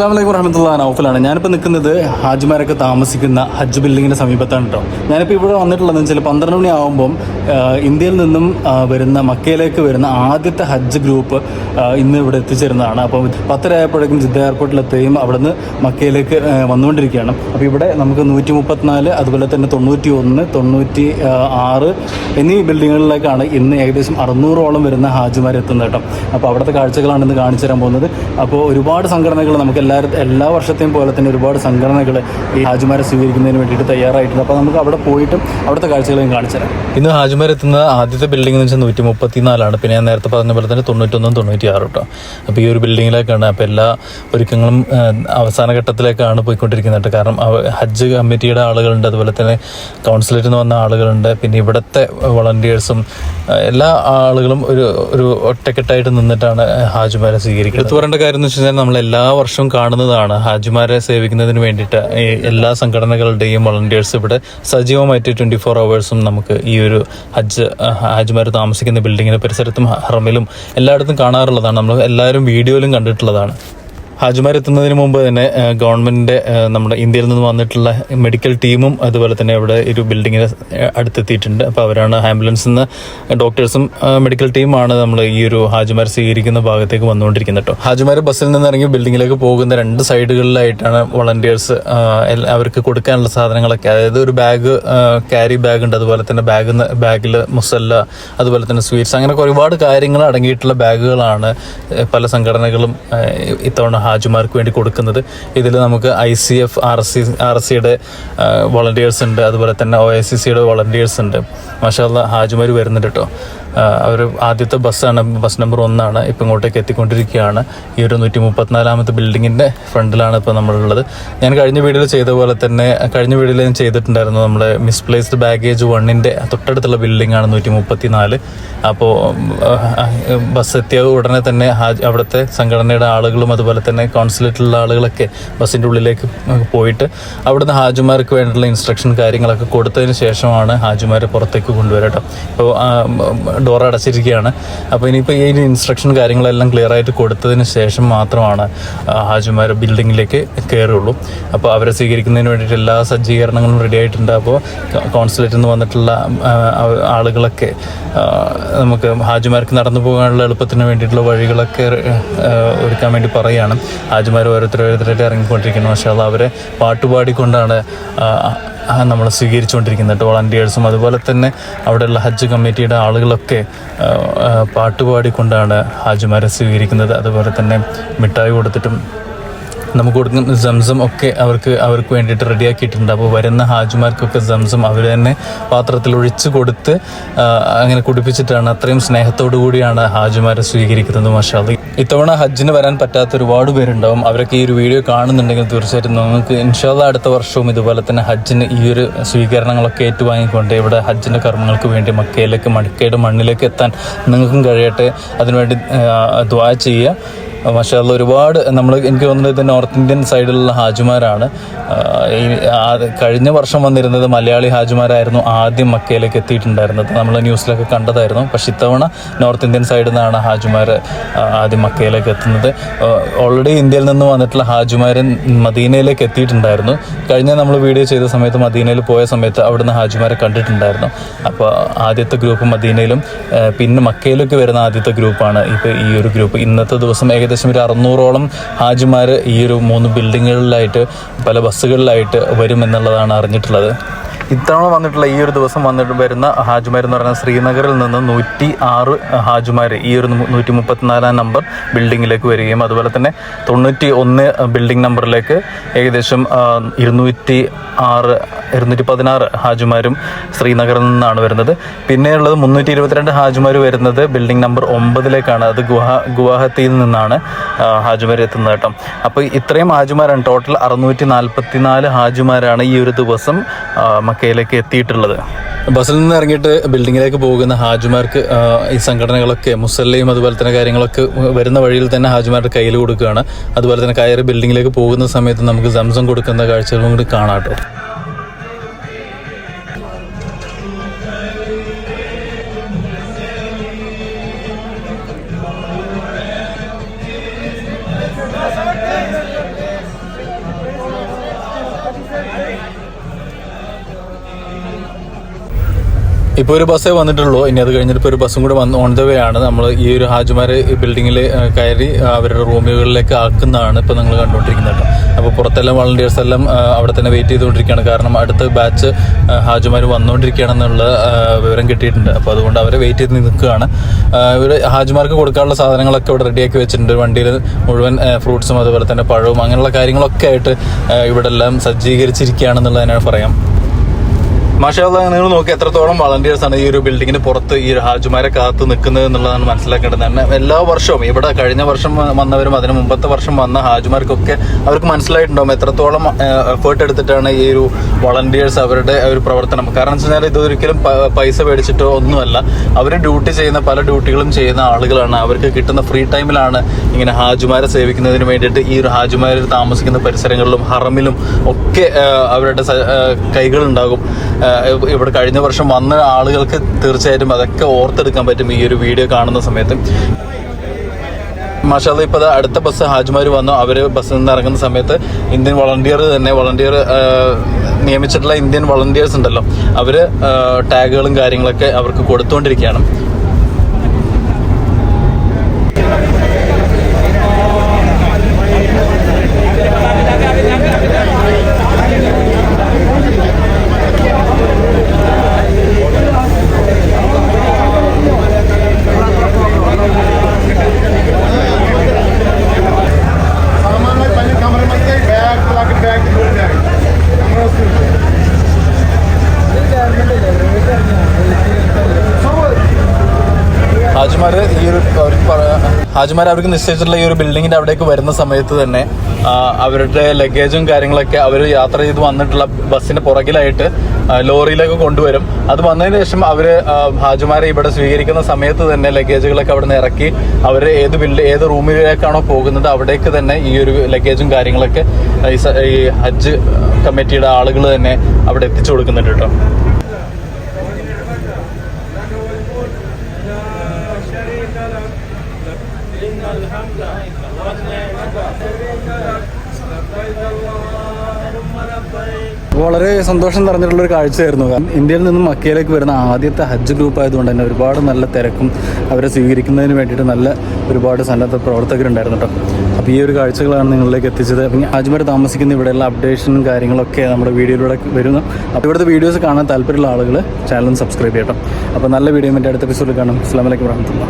അസ്സാം വലൈക്കും വറഹമത്തുള്ള നൗഫലാണ്. ഞാനിപ്പോൾ നിൽക്കുന്നത് ഹാജിമാരൊക്കെ താമസിക്കുന്ന ഹജ്ജ് ബിൽഡിങ്ങിന്റെ സമീപത്താണ് കേട്ടോ ഞാനിപ്പോൾ ഇവിടെ വന്നിട്ടുള്ളതെന്ന് വെച്ചാൽ പന്ത്രണ്ട് മണി ആകുമ്പം ഇന്ത്യയിൽ നിന്നും വരുന്ന മക്കയിലേക്ക് വരുന്ന ആദ്യത്തെ ഹജ്ജ് ഗ്രൂപ്പ് ഇന്ന് ഇവിടെ എത്തിച്ചേരുന്നതാണ്. അപ്പോൾ പത്തര ആയപ്പോഴേക്കും ജിദ്ദ എയർപോർട്ടിലെത്തുകയും അവിടുന്ന് മക്കയിലേക്ക് വന്നുകൊണ്ടിരിക്കുകയാണ്. അപ്പോൾ ഇവിടെ നമുക്ക് നൂറ്റി മുപ്പത്തിനാല് അതുപോലെ തന്നെ തൊണ്ണൂറ്റി ഒന്ന് തൊണ്ണൂറ്റി ആറ് എന്നീ ബിൽഡിങ്ങുകളിലേക്കാണ് ഇന്ന് ഏകദേശം അറുന്നൂറോളം വരുന്ന ഹാജിമാർ എത്തുന്നത് കേട്ടോ അപ്പോൾ അവിടുത്തെ കാഴ്ചകളാണ് ഇന്ന് കാണിച്ചു തരാൻ പോകുന്നത്. അപ്പോൾ ഒരുപാട് സംഘടനകൾ നമുക്ക് എല്ലാവരും എല്ലാ വർഷത്തെയും പോലെ തന്നെ ഒരുപാട് സംഘടനകൾ ഈ ഹാജിമാരെ സ്വീകരിക്കുന്നതിന് വേണ്ടിയിട്ട് തയ്യാറായിട്ടുണ്ട്. അപ്പോൾ നമുക്ക് അവിടെ പോയിട്ടും അവിടുത്തെ കാഴ്ചകളും കാണിച്ചു തരാം. ഇന്ന് ഹാജിമാർ എത്തുന്ന ആദ്യത്തെ ബിൽഡിംഗ് എന്ന് വെച്ചാൽ നൂറ്റി മുപ്പത്തിനാലാണ് പിന്നെ ഞാൻ നേരത്തെ പറഞ്ഞ പോലെ തന്നെ തൊണ്ണൂറ്റൊന്നും തൊണ്ണൂറ്റി ആറ് കേട്ടോ അപ്പോൾ ഈ ഒരു ബിൽഡിങ്ങിലേക്കാണ് അപ്പോൾ എല്ലാ ഒരുക്കങ്ങളും അവസാന ഘട്ടത്തിലേക്കാണ് പോയിക്കൊണ്ടിരിക്കുന്നത് കാരണം ഹജ്ജ് കമ്മിറ്റിയുടെ ആളുകളുണ്ട്. അതുപോലെ തന്നെ കൗൺസിലേറ്റിൽ നിന്ന് വന്ന ആളുകളുണ്ട്. പിന്നെ ഇവിടുത്തെ വളണ്ടിയേഴ്സും എല്ലാ ആളുകളും ഒരു ഒരു ഒറ്റക്കെട്ടായിട്ട് നിന്നിട്ടാണ് ഹാജിമാരെ സ്വീകരിക്കുന്നത്. എടുത്തു പറയേണ്ട കാര്യം എന്ന് വെച്ച് കഴിഞ്ഞാൽ നമ്മൾ എല്ലാ വർഷവും കാണുന്നതാണ്. ഹാജിമാരെ സേവിക്കുന്നതിന് വേണ്ടിയിട്ട് എല്ലാ സംഘടനകളുടെയും വളണ്ടിയേഴ്സ് ഇവിടെ സജീവമായിട്ട് ട്വന്റി ഫോർ അവേഴ്സും നമുക്ക് ഈ ഒരു ഹജ്ജ് ഹാജിമാർ താമസിക്കുന്ന ബിൽഡിങ്ങിന്റെ പരിസരത്തും ഹറമിലും എല്ലായിടത്തും കാണാറുള്ളതാണ്. നമ്മൾ എല്ലാവരും വീഡിയോയിലും കണ്ടിട്ടുള്ളതാണ്. ഹാജിമാർ എത്തുന്നതിന് മുമ്പ് തന്നെ ഗവൺമെന്റിന്റെ നമ്മുടെ ഇന്ത്യയിൽ നിന്ന് വന്നിട്ടുള്ള മെഡിക്കൽ ടീമും അതുപോലെ തന്നെ ഇവിടെ ഒരു ബിൽഡിങ്ങിന് അടുത്തെത്തിയിട്ടുണ്ട്. അപ്പോൾ അവരാണ് ആംബുലൻസിൽ നിന്ന് ഡോക്ടേഴ്സും മെഡിക്കൽ ടീമാണ് നമ്മൾ ഈ ഒരു ഹാജിമാർ സ്വീകരിക്കുന്ന ഭാഗത്തേക്ക് വന്നുകൊണ്ടിരിക്കുന്നത് കേട്ടോ. ഹാജിമാർ ബസ്സിൽ നിന്ന് ഇറങ്ങി ബിൽഡിങ്ങിലേക്ക് പോകുന്ന രണ്ട് സൈഡുകളിലായിട്ടാണ് വളണ്ടിയേഴ്സ് അവർക്ക് കൊടുക്കാനുള്ള സാധനങ്ങളൊക്കെ. അതായത് ഒരു ബാഗ് ക്യാരി ബാഗ് ഉണ്ട് അതുപോലെ തന്നെ ബാഗ് ബാഗിൽ മുസല്ല അതുപോലെ തന്നെ സ്വീറ്റ്സ്. അങ്ങനെ ഒരുപാട് കാര്യങ്ങൾ അടങ്ങിയിട്ടുള്ള ബാഗുകളാണ് പല സംഘടനകളും ഇത്തവണ ഹാജിമാർക്ക് വേണ്ടി കൊടുക്കുന്നത്. ഇതിൽ നമുക്ക് I C F R C R സിയുടെ വളണ്ടിയേഴ്സ് ഉണ്ട്. അതുപോലെ തന്നെ ഒ എസ് സി സിയുടെ വളണ്ടിയേഴ്സ് ഉണ്ട്. മാഷാല്ല ഹാജിമാർ വരുന്നുണ്ട് കേട്ടോ അവർ ആദ്യത്തെ ബസ്സാണ്. ബസ് നമ്പർ ഒന്നാണ്. ഇപ്പം ഇങ്ങോട്ടേക്ക് എത്തിക്കൊണ്ടിരിക്കുകയാണ്. ഈ ഒരു നൂറ്റി മുപ്പത്തിനാലാമത്തെ ബിൽഡിങ്ങിന്റെ ഫ്രണ്ടിലാണ് ഇപ്പോൾ നമ്മളുള്ളത്. ഞാൻ കഴിഞ്ഞ വീഡിയോയിൽ ചെയ്ത പോലെ തന്നെ കഴിഞ്ഞ വീഡിയോയിൽ ഞാൻ ചെയ്തിട്ടുണ്ടായിരുന്നു നമ്മുടെ മിസ്പ്ലേസ്ഡ് ബാഗേജ് വണ്ണിന്റെ തൊട്ടടുത്തുള്ള ബിൽഡിംഗ് ആണ് നൂറ്റി മുപ്പത്തിനാല് അപ്പോൾ ബസ് എത്തിയ ഉടനെ തന്നെ അവിടുത്തെ സംഘടനയുടെ ആളുകളും അതുപോലെ തന്നെ കോൺസുലേറ്റിലുള്ള ആളുകളൊക്കെ ബസ്സിന്റെ ഉള്ളിലേക്ക് പോയിട്ട് അവിടുന്ന് ഹാജുമാർക്ക് വേണ്ടിയുള്ള ഇൻസ്ട്രക്ഷൻ കാര്യങ്ങളൊക്കെ കൊടുത്തതിന് ശേഷമാണ് ഹാജുമാരെ പുറത്തേക്ക് കൊണ്ടുവരിക കേട്ടോ. ഇപ്പോൾ ഡോർ അടച്ചിരിക്കുകയാണ്. അപ്പോൾ ഇനിയിപ്പോൾ ഈ ഇൻസ്ട്രക്ഷൻ കാര്യങ്ങളെല്ലാം ക്ലിയർ ആയിട്ട് കൊടുത്തതിന് ശേഷം മാത്രമാണ് ഹാജുമാർ ബിൽഡിങ്ങിലേക്ക് കയറുള്ളൂ അപ്പോൾ അവരെ സ്വീകരിക്കുന്നതിന് വേണ്ടിയിട്ട് എല്ലാ സജ്ജീകരണങ്ങളും റെഡി ആയിട്ടുണ്ട്. അപ്പോൾ കോൺസുലേറ്റിൽ നിന്ന് വന്നിട്ടുള്ള ആളുകളൊക്കെ നമുക്ക് ഹാജിമാർക്ക് നടന്നു പോകാനുള്ള എളുപ്പത്തിന് വേണ്ടിയിട്ടുള്ള വഴികളൊക്കെ ഒരുക്കാൻ വേണ്ടി പറയുകയാണ്. ഹാജിമാർ ഓരോരുത്തർ ഓരോരുത്തരായിട്ട് ഇറങ്ങിക്കൊണ്ടിരിക്കുന്നു. പക്ഷേ അത് അവരെ പാട്ടുപാടിക്കൊണ്ടാണ് നമ്മൾ സ്വീകരിച്ചുകൊണ്ടിരിക്കുന്നത് വളണ്ടിയേഴ്സും അതുപോലെ തന്നെ അവിടെയുള്ള ഹജ്ജ് കമ്മിറ്റിയുടെ ആളുകളൊക്കെ പാട്ടുപാടിക്കൊണ്ടാണ് ഹാജിമാരെ സ്വീകരിക്കുന്നത്. അതുപോലെ തന്നെ മിഠായി കൊടുത്തിട്ടും നമുക്ക് കൊടുക്കുന്ന സംസം ഒക്കെ അവർക്ക് അവർക്ക് വേണ്ടിയിട്ട് റെഡിയാക്കിയിട്ടുണ്ട് അപ്പോൾ വരുന്ന ഹാജിമാർക്കൊക്കെ സംസം അവർ തന്നെ പാത്രത്തിൽ ഒഴിച്ച് കൊടുത്ത് അങ്ങനെ കുടിപ്പിച്ചിട്ടാണ്. അത്രയും സ്നേഹത്തോടു കൂടിയാണ് ഹാജിമാരെ സ്വീകരിക്കുന്നത് മഷാദ് ഇത്തവണ ഹജ്ജിന് വരാൻ പറ്റാത്ത ഒരുപാട് പേരുണ്ടാവും. അവരൊക്കെ ഈ ഒരു വീഡിയോ കാണുന്നുണ്ടെങ്കിൽ തീർച്ചയായിട്ടും നമുക്ക് ഇൻഷാല്ല അടുത്ത വർഷവും ഇതുപോലെ തന്നെ ഹജ്ജിന് ഈ ഒരു സ്വീകരണങ്ങളൊക്കെ ഏറ്റുവാങ്ങിക്കൊണ്ട് ഇവിടെ ഹജ്ജിന്റെ കർമ്മങ്ങൾക്ക് വേണ്ടി മക്കയിലേക്ക് മടക്കയുടെ മണ്ണിലേക്ക് എത്താൻ നിങ്ങൾക്കും കഴിയട്ടെ. അതിനുവേണ്ടി ദ്വാ ചെയ്യുക. മാഷാല്ല ഒരുപാട് നമ്മൾ എനിക്ക് തോന്നുന്നത് ഇത് നോർത്ത് ഇന്ത്യൻ സൈഡിലുള്ള ഹാജിമാരാണ്. ഈ കഴിഞ്ഞ വർഷം വന്നിരുന്നത് മലയാളി ഹാജിമാരായിരുന്നു ആദ്യം മക്കയിലേക്ക് എത്തിയിട്ടുണ്ടായിരുന്നത്. നമ്മൾ ന്യൂസിലൊക്കെ കണ്ടതായിരുന്നു. പക്ഷെ ഇത്തവണ നോർത്ത് ഇന്ത്യൻ സൈഡിൽ നിന്നാണ് ഹാജിമാർ ആദ്യം മക്കയിലേക്ക് എത്തുന്നത്. ഓൾറെഡി ഇന്ത്യയിൽ നിന്ന് വന്നിട്ടുള്ള ഹാജിമാർ മദീനയിലേക്ക് എത്തിയിട്ടുണ്ടായിരുന്നു. കഴിഞ്ഞ നമ്മൾ വീഡിയോ ചെയ്ത സമയത്ത് മദീനയിൽ പോയ സമയത്ത് അവിടുന്ന് ഹാജിമാരെ കണ്ടിട്ടുണ്ടായിരുന്നു. അപ്പോൾ ആദ്യത്തെ ഗ്രൂപ്പ് മദീനയിലും പിന്നെ മക്കയിലേക്ക് വരുന്ന ആദ്യത്തെ ഗ്രൂപ്പാണ് ഇപ്പോൾ ഈ ഒരു ഗ്രൂപ്പ്. ഇന്നത്തെ ദിവസം ഒരു അറുന്നൂറോളം ഹാജിമാർ ഈ ഒരു മൂന്ന് ബിൽഡിങ്ങുകളിലായിട്ട് പല ബസ്സുകളിലായിട്ട് വരും എന്നുള്ളതാണ് അറിഞ്ഞിട്ടുള്ളത്. ഇത്തവണ വന്നിട്ടുള്ള ഈ ഒരു ദിവസം വന്നിട്ട് വരുന്ന ഹാജുമാർ എന്ന് പറയുന്നത് ശ്രീനഗറിൽ നിന്ന് നൂറ്റി ആറ് ഹാജുമാർ ഈ ഒരു നൂറ്റി മുപ്പത്തിനാലാം നമ്പർ ബിൽഡിങ്ങിലേക്ക് വരികയും അതുപോലെ തന്നെ തൊണ്ണൂറ്റി ഒന്ന് ബിൽഡിംഗ് നമ്പറിലേക്ക് ഏകദേശം ഇരുന്നൂറ്റി ആറ് ഇരുന്നൂറ്റി പതിനാറ് ഹാജുമാരും ശ്രീനഗറിൽ നിന്നാണ് വരുന്നത്. പിന്നെയുള്ളത് മുന്നൂറ്റി ഇരുപത്തിരണ്ട് ഹാജുമാർ വരുന്നത് ബിൽഡിംഗ് നമ്പർ ഒമ്പതിലേക്കാണ്. അത് ഗുവാ ഗുവാഹത്തിയിൽ നിന്നാണ് ഹാജിമാർ എത്തുന്നത് കേട്ടോ. അപ്പോൾ ഇത്രയും ഹാജുമാരാണ്. ടോട്ടൽ അറുന്നൂറ്റി നാൽപ്പത്തി നാല് ഹാജുമാരാണ് ഈ ഒരു ദിവസം മക്കയിലേക്ക് എത്തിയിട്ടുള്ളത്. ബസ്സിൽ നിന്ന് ഇറങ്ങിയിട്ട് ബിൽഡിങ്ങിലേക്ക് പോകുന്ന ഹാജിമാർക്ക് ഈ സംഘടനകളൊക്കെ മുസല്ലയും അതുപോലെ തന്നെ കാര്യങ്ങളൊക്കെ വരുന്ന വഴിയിൽ തന്നെ ഹാജിമാരുടെ കയ്യിൽ കൊടുക്കുകയാണ്. അതുപോലെ തന്നെ കയറി ബിൽഡിങ്ങിലേക്ക് പോകുന്ന സമയത്ത് നമുക്ക് സംസം കൊടുക്കുന്ന കാഴ്ചകളും കൂടി കാണാം കേട്ടോ. ഇപ്പോൾ ഒരു ബസ്സേ വന്നിട്ടുള്ളൂ. ഇനി അത് കഴിഞ്ഞിട്ട് ഒരു ബസ്സും കൂടെ വന്ന് ഓൺ ദ വേ ആണ്. നമ്മൾ ഈ ഒരു ഹാജിമാർ ബിൽഡിങ്ങിൽ കയറി അവരുടെ റൂമുകളിലേക്ക് ആക്കുന്നതാണ് ഇപ്പോൾ നിങ്ങൾ കണ്ടുകൊണ്ടിരിക്കുന്നത് അപ്പോൾ പുറത്തെല്ലാം വളണ്ടിയേഴ്സ് എല്ലാം അവിടെ തന്നെ വെയിറ്റ് ചെയ്തുകൊണ്ടിരിക്കുകയാണ്. കാരണം അടുത്ത ബാച്ച് ഹാജിമാർ വന്നുകൊണ്ടിരിക്കുകയാണെന്നുള്ള വിവരം കിട്ടിയിട്ടുണ്ട്. അപ്പോൾ അതുകൊണ്ട് അവരെ വെയിറ്റ് ചെയ്ത് നിൽക്കുകയാണ്. ഇവർ ഹാജിമാർക്ക് കൊടുക്കാനുള്ള സാധനങ്ങളൊക്കെ ഇവിടെ റെഡിയാക്കി വെച്ചിട്ടുണ്ട്. വണ്ടിയിൽ മുഴുവൻ ഫ്രൂട്ട്സും അതുപോലെ തന്നെ പഴവും അങ്ങനെയുള്ള കാര്യങ്ങളൊക്കെ ആയിട്ട് ഇവിടെ എല്ലാം സജ്ജീകരിച്ചിരിക്കുകയാണെന്നുള്ളതിനാണ് പറയാം. മാഷാല്ല നിങ്ങൾ നോക്കി എത്രത്തോളം വളണ്ടിയേഴ്സ് ആണ് ഈ ഒരു ബിൽഡിങ്ങിന് പുറത്ത് ഈ ഹാജുമാരെ കാത്ത് നിൽക്കുന്നത് എന്നുള്ളതാണ് മനസ്സിലാക്കേണ്ടത്. തന്നെ എല്ലാ വർഷവും ഇവിടെ കഴിഞ്ഞ വർഷം വന്നവരും അതിന് മുമ്പത്തെ വർഷം വന്ന ഹാജുമാർക്കൊക്കെ അവർക്ക് മനസ്സിലായിട്ടുണ്ടാവും എത്രത്തോളം എഫേർട്ട് എടുത്തിട്ടാണ് ഈ ഒരു വളണ്ടിയേഴ്സ് അവരുടെ ഒരു പ്രവർത്തനം. കാരണം എന്ന് വെച്ചാൽ ഇതൊരിക്കലും പൈസ മേടിച്ചിട്ടോ ഒന്നുമല്ല. അവർ ഡ്യൂട്ടി ചെയ്യുന്ന പല ഡ്യൂട്ടികളും ചെയ്യുന്ന ആളുകളാണ്. അവർക്ക് കിട്ടുന്ന ഫ്രീ ടൈമിലാണ് ഇങ്ങനെ ഹാജുമാരെ സേവിക്കുന്നതിന് വേണ്ടിയിട്ട് ഈ ഒരു ഹാജുമാർ താമസിക്കുന്ന പരിസരങ്ങളിലും ഹറമിലും ഒക്കെ അവരുടെ കൈകളുണ്ടാകും. ഇവിടെ കഴിഞ്ഞ വർഷം വന്ന ആളുകൾക്ക് തീർച്ചയായിട്ടും അതൊക്കെ ഓർത്തെടുക്കാൻ പറ്റും ഈ ഒരു വീഡിയോ കാണുന്ന സമയത്ത്. മാഷാല്ല ഇപ്പോൾ അടുത്ത ബസ് ഹാജിമാർ വന്നു. അവർ ബസ്സിൽ നിന്ന് ഇറങ്ങുന്ന സമയത്ത് ഇന്ത്യൻ വളണ്ടിയർ തന്നെ വളണ്ടിയർ നിയമിച്ചിട്ടുള്ള ഇന്ത്യൻ വളണ്ടിയേഴ്സ് ഉണ്ടല്ലോ അവർ ടാഗുകളും കാര്യങ്ങളൊക്കെ അവർക്ക് കൊടുത്തുകൊണ്ടിരിക്കുകയാണ് ഹാജിമാർ അവർക്ക് നിശ്ചയിച്ചിട്ടുള്ള ഈ ഒരു ബിൽഡിങ്ങിന്റെ അവിടേക്ക് വരുന്ന സമയത്ത് തന്നെ അവരുടെ ലഗേജും കാര്യങ്ങളൊക്കെ അവർ യാത്ര ചെയ്ത് വന്നിട്ടുള്ള ബസ്സിന്റെ പുറകിലായിട്ട് ലോറിയിലേക്ക് കൊണ്ടുവരും. അത് വന്നതിന് ശേഷം അവർ ഹാജിമാരെ ഇവിടെ സ്വീകരിക്കുന്ന സമയത്ത് തന്നെ ലഗേജുകളൊക്കെ അവിടെ നിന്ന് ഇറക്കി അവർ ഏത് ബിൽഡ് ഏത് റൂമിലേക്കാണോ പോകുന്നത് അവിടേക്ക് തന്നെ ഈ ഒരു ലഗേജും കാര്യങ്ങളൊക്കെ ഈ ഹജ്ജ് കമ്മിറ്റിയുടെ ആളുകൾ തന്നെ അവിടെ എത്തിച്ചു കൊടുക്കുന്നുണ്ട് കേട്ടോ. വളരെ സന്തോഷം നിറഞ്ഞിട്ടുള്ള ഒരു കാഴ്ചയായിരുന്നു. ഇന്ത്യയിൽ നിന്നും മക്കയിലേക്ക് വരുന്ന ആദ്യത്തെ ഹജ്ജ് ഗ്രൂപ്പ് ആയതുകൊണ്ട് തന്നെ ഒരുപാട് നല്ല തിരക്കും അവരെ സ്വീകരിക്കുന്നതിന് വേണ്ടിയിട്ട് നല്ല ഒരുപാട് സന്നദ്ധ പ്രവർത്തകരുണ്ടായിരുന്നു കേട്ടോ അപ്പോൾ ഈ ഒരു കാഴ്ചകളാണ് നിങ്ങളിലേക്ക് എത്തിച്ചത്. ഹാജിമാർ താമസിക്കുന്ന ഇവിടെയുള്ള അപ്ഡേഷനും കാര്യങ്ങളൊക്കെ നമ്മുടെ വീഡിയോയിലൂടെ വരുന്നു. അപ്പോൾ ഇവിടുത്തെ വീഡിയോസ് കാണാൻ താല്പര്യമുള്ള ആളുകൾ ചാനൽ സബ്സ്ക്രൈബ് ചെയ്യട്ടോ. അപ്പോൾ നല്ല വീഡിയോ മറ്റേ അടുത്ത എപ്പിസോഡിൽ കാണാം. അസ്ലാമലൈക്കും വാഹമത്തുള്ള